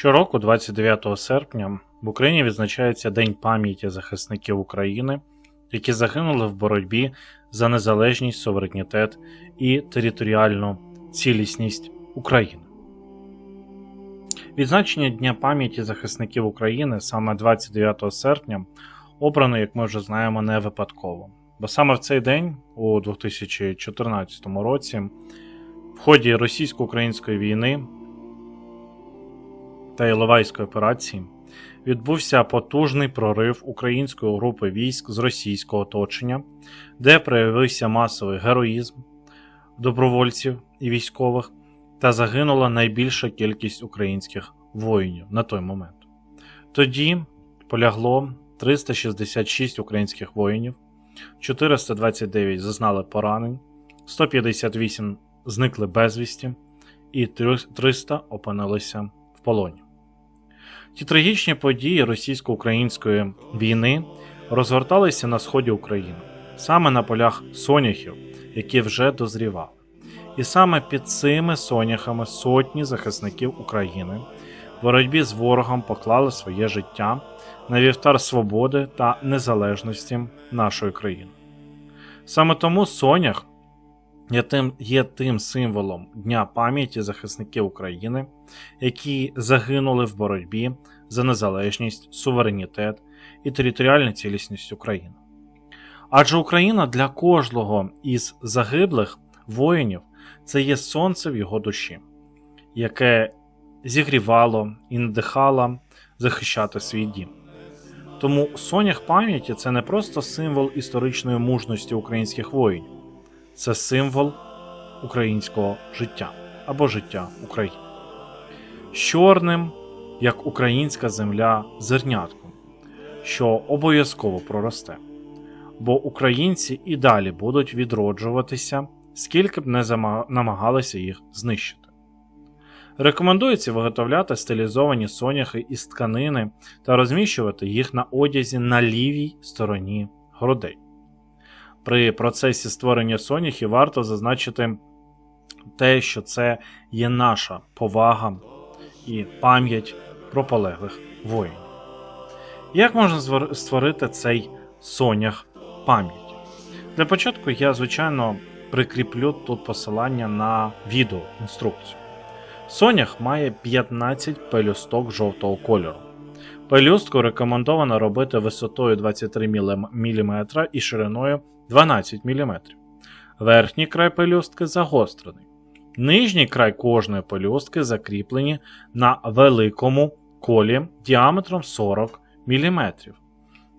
Щороку, 29 серпня, в Україні відзначається День пам'яті захисників України, які загинули в боротьбі за незалежність, суверенітет і територіальну цілісність України. Відзначення Дня пам'яті захисників України саме 29 серпня обрано, як ми вже знаємо, не випадково. Бо саме в цей день, у 2014 році, в ході російсько-української війни та Іловайської операції відбувся потужний прорив української групи військ з російського оточення, де проявився масовий героїзм добровольців і військових, та загинула найбільша кількість українських воїнів на той момент. Тоді полягло 366 українських воїнів, 429 зазнали поранень, 158 зникли безвісті, і 300 опинилися в полоні. Ті трагічні події російсько-української війни розгорталися на сході України, саме на полях соняхів, які вже дозрівали. І саме під цими соняхами сотні захисників України в боротьбі з ворогом поклали своє життя на вівтар свободи та незалежності нашої країни. Саме тому сонях є тим, є тим символом Дня пам'яті захисників України, які загинули в боротьбі за незалежність, суверенітет і територіальну цілісність України. Адже Україна для кожного із загиблих воїнів це є сонце в його душі, яке зігрівало і надихало захищати свій дім. Тому сонях пам'яті це не просто символ історичної мужності українських воїнів, це символ українського життя або життя України. З чорним, як українська земля, зернятком, що обов'язково проросте. Бо українці і далі будуть відроджуватися, скільки б не намагалися їх знищити. Рекомендується виготовляти стилізовані соняхи із тканини та розміщувати їх на одязі на лівій стороні грудей. При процесі створення соняхів варто зазначити те, що це є наша повага і пам'ять про полеглих воїнів. Як можна створити цей сонях пам'яті? Для початку я, звичайно, прикріплю тут посилання на відео інструкцію. Сонях має 15 пелюсток жовтого кольору. Пелюстку рекомендовано робити висотою 23 мм і шириною 12 мм. Верхній край пелюстки загострений. Нижній край кожної пелюстки закріплені на великому колі діаметром 40 мм,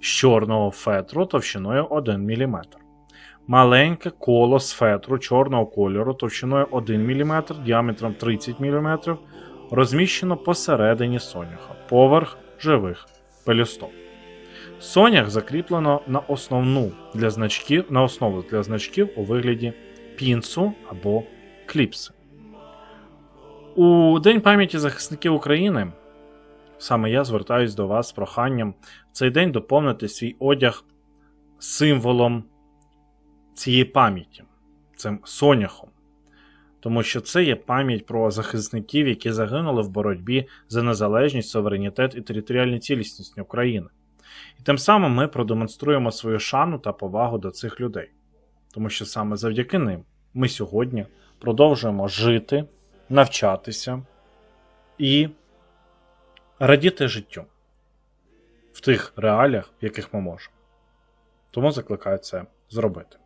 з чорного фетру товщиною 1 мм. Маленьке коло з фетру чорного кольору товщиною 1 мм, діаметром 30 мм, розміщено посередині соняха, поверх живих пелюсток. Сонях закріплено на основну для значків, на основу для значків у вигляді пінсу або кліпси. У День пам'яті захисників України саме я звертаюсь до вас з проханням в цей день доповнити свій одяг символом цієї пам'яті, цим соняхом. Тому що це є пам'ять про захисників, які загинули в боротьбі за незалежність, суверенітет і територіальну цілісність України. І тим самим ми продемонструємо свою шану та повагу до цих людей. Тому що саме завдяки ним ми сьогодні продовжуємо жити, навчатися і радіти життю в тих реаліях, в яких ми можемо. Тому закликаю це зробити.